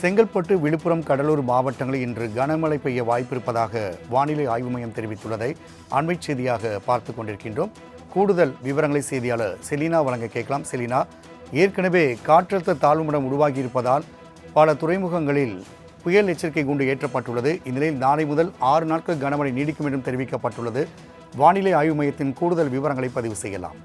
செங்கல்பட்டு விழுப்புரம் கடலூர் மாவட்டங்களில் இன்று கனமழை பெய்ய வாய்ப்பிருப்பதாக வானிலை ஆய்வு மையம் தெரிவித்துள்ளதை அண்மை செய்தியாக பார்த்து கொண்டிருக்கின்றோம். கூடுதல் விவரங்களை செய்தியாளர் செலினா வழங்க கேட்கலாம். செலினா ஏற்கனவே காற்றழுத்த தாழ்வுமடம் உருவாகியிருப்பதால் பல துறைமுகங்களில் புயல் எச்சரிக்கை கூண்டு ஏற்றப்பட்டுள்ளது. இந்நிலையில் நாளை முதல் ஆறு நாட்கள் கனமழை நீடிக்கும் என்றும் தெரிவிக்கப்பட்டுள்ளது. வானிலை ஆய்வு மையத்தின் கூடுதல் விவரங்களை பதிவு செய்யலாம்.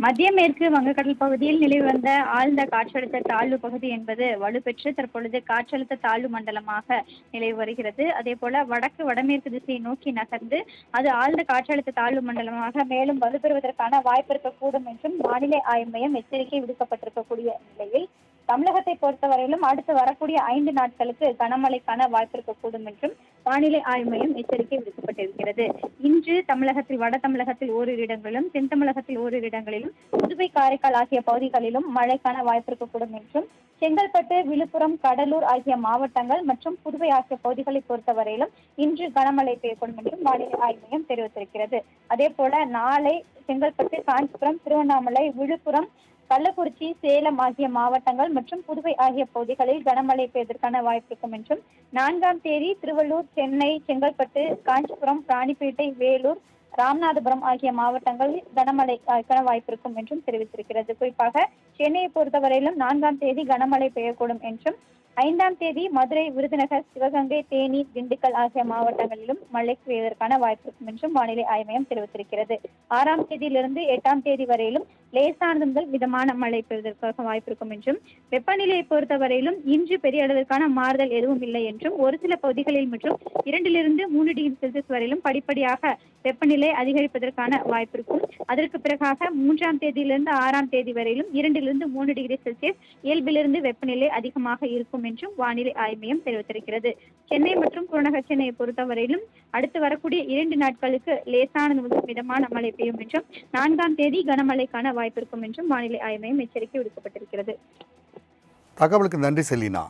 மத்திய மேற்கு வங்கக்கடல் பகுதியில் நிலவி வந்த ஆழ்ந்த காற்றழுத்த தாழ்வு பகுதி என்பது வலுப்பெற்று தற்பொழுது காற்றழுத்த தாழ்வு மண்டலமாக நிலவி வருகிறது. அதே போல வடக்கு வடமேற்கு திசையை நோக்கி நகர்ந்து அது ஆழ்ந்த காற்றழுத்த தாழ்வு மண்டலமாக மேலும் வலுப்பெறுவதற்கான வாய்ப்பு இருக்கக்கூடும் என்றும் வானிலை ஆய்வு மையம் எச்சரிக்கை விடுக்கப்பட்டிருக்கக்கூடிய நிலையில் தமிழகத்தை பொறுத்தவரையிலும் அடுத்து வரக்கூடிய ஐந்து நாட்களுக்கு கனமழைக்கான வாய்ப்பிருக்கக்கூடும் என்றும் வானிலை ஆய்வு மையம் எச்சரிக்கை விடுக்கப்பட்டிருக்கிறது. இன்று தமிழகத்தில் வட தமிழகத்தில் ஓரிரு இடங்களிலும் தென் தமிழகத்தில் ஓரிரு இடங்களிலும் புதுவை காரைக்கால் ஆகிய பகுதிகளிலும் மழைக்கான வாய்ப்பிருக்கக்கூடும் என்றும் செங்கல்பட்டு விழுப்புரம் கடலூர் ஆகிய மாவட்டங்கள் மற்றும் புதுவை ஆகிய பகுதிகளை பொறுத்தவரையிலும் இன்று கனமழை பெய்யக்கூடும் என்றும் வானிலை ஆய்வு மையம் தெரிவித்திருக்கிறது. அதே போல நாளை செங்கல்பட்டு காஞ்சிபுரம் திருவண்ணாமலை விழுப்புரம் கள்ளக்குறிச்சி சேலம் ஆகிய மாவட்டங்கள் மற்றும் புதுவை ஆகிய பகுதிகளில் கனமழை பெய்வதற்கான வாய்ப்பு இருக்கும் என்றும் நான்காம் தேதி திருவள்ளூர் சென்னை செங்கல்பட்டு காஞ்சிபுரம் ராணிப்பேட்டை வேலூர் ராமநாதபுரம் ஆகிய மாவட்டங்களில் கனமழைக்கான வாய்ப்பு இருக்கும் என்றும் தெரிவித்திருக்கிறது. குறிப்பாக சென்னையை பொறுத்தவரையிலும் நான்காம் தேதி கனமழை பெய்யக்கூடும் என்றும் ஐந்தாம் தேதி மதுரை விருதுநகர் சிவகங்கை தேனி திண்டுக்கல் ஆகிய மாவட்டங்களிலும் மழை பெய்வதற்கான வாய்ப்பு இருக்கும் என்றும் வானிலை ஆய்வு மையம் தெரிவித்திருக்கிறது. ஆறாம் தேதியிலிருந்து எட்டாம் தேதி வரையிலும் லேசானது முதல் மிதமான மழை பெய்வதற்காக வாய்ப்பு இருக்கும் என்றும் வெப்பநிலையை பொறுத்தவரையிலும் இன்று பெரிய அளவிற்கான மாறுதல் எதுவும் இல்லை என்றும் ஒரு சில பகுதிகளில் மற்றும் இரண்டிலிருந்து மூணு டிகிரி செல்சியஸ் வரையிலும் படிப்படியாக வெப்பநிலை அதிகரிப்பதற்கான வாய்ப்பு இருக்கும். அதற்கு பிறகாக மூன்றாம் தேதியிலிருந்து ஆறாம் தேதி வரையிலும் இரண்டிலிருந்து மூணு டிகிரி செல்சியஸ் இயல்பிலிருந்து வெப்பநிலை அதிகமாக இருக்கும் என்றும் வானிலை ஆய்வு மையம் தெரிவித்திருக்கிறது. சென்னை மற்றும் புறநகர் சென்னையை பொறுத்தவரையிலும் அடுத்து வரக்கூடிய இரண்டு நாட்களுக்கு லேசானது முதல் மிதமான மழை பெய்யும் என்றும் நான்காம் தேதி கனமழைக்கான வாய்ப்பு இருக்கும் என்றும் வானிலை ஆய்வு மையம் எச்சரிக்கை விடுக்கப்பட்டிருக்கிறது. தகவலுக்கு நன்றி செலினா